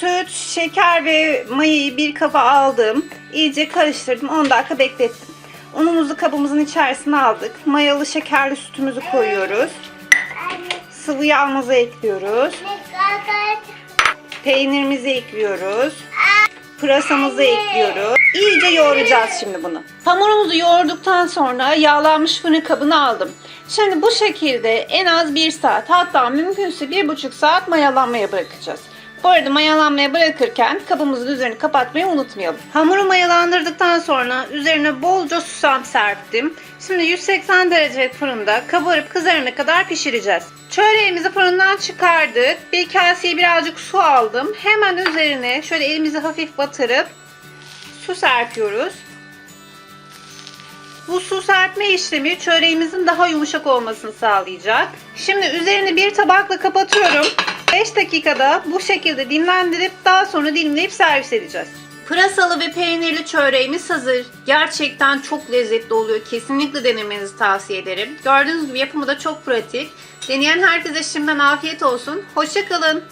Süt, şeker ve mayayı bir kaba aldım. İyice karıştırdım. 10 dakika beklettim. Unumuzu kabımızın içerisine aldık. Mayalı şekerli sütümüzü koyuyoruz. Sıvı yağımızı ekliyoruz. Peynirimizi ekliyoruz. Pırasamızı ekliyoruz. İyice yoğuracağız şimdi bunu. Hamurumuzu yoğurduktan sonra yağlanmış fırın kabını aldım. Şimdi bu şekilde en az 1 saat hatta mümkünse 1,5 saat mayalanmaya bırakacağız. Bu arada mayalanmaya bırakırken kabımızın üzerini kapatmayı unutmayalım. Hamuru mayalandırdıktan sonra üzerine bolca susam serptim. Şimdi 180 derece fırında kabarıp kızarana kadar pişireceğiz. Çöreğimizi fırından çıkardık. Bir kaseye birazcık su aldım. Hemen üzerine şöyle elimizi hafif batırıp su serpiyoruz. Bu su serpme işlemi çöreğimizin daha yumuşak olmasını sağlayacak. Şimdi üzerini bir tabakla kapatıyorum. 5 dakikada bu şekilde dinlendirip daha sonra dilimleyip servis edeceğiz. Pırasalı ve peynirli çöreğimiz hazır. Gerçekten çok lezzetli oluyor. Kesinlikle denemenizi tavsiye ederim. Gördüğünüz gibi yapımı da çok pratik. Deneyen herkese şimdiden afiyet olsun. Hoşçakalın.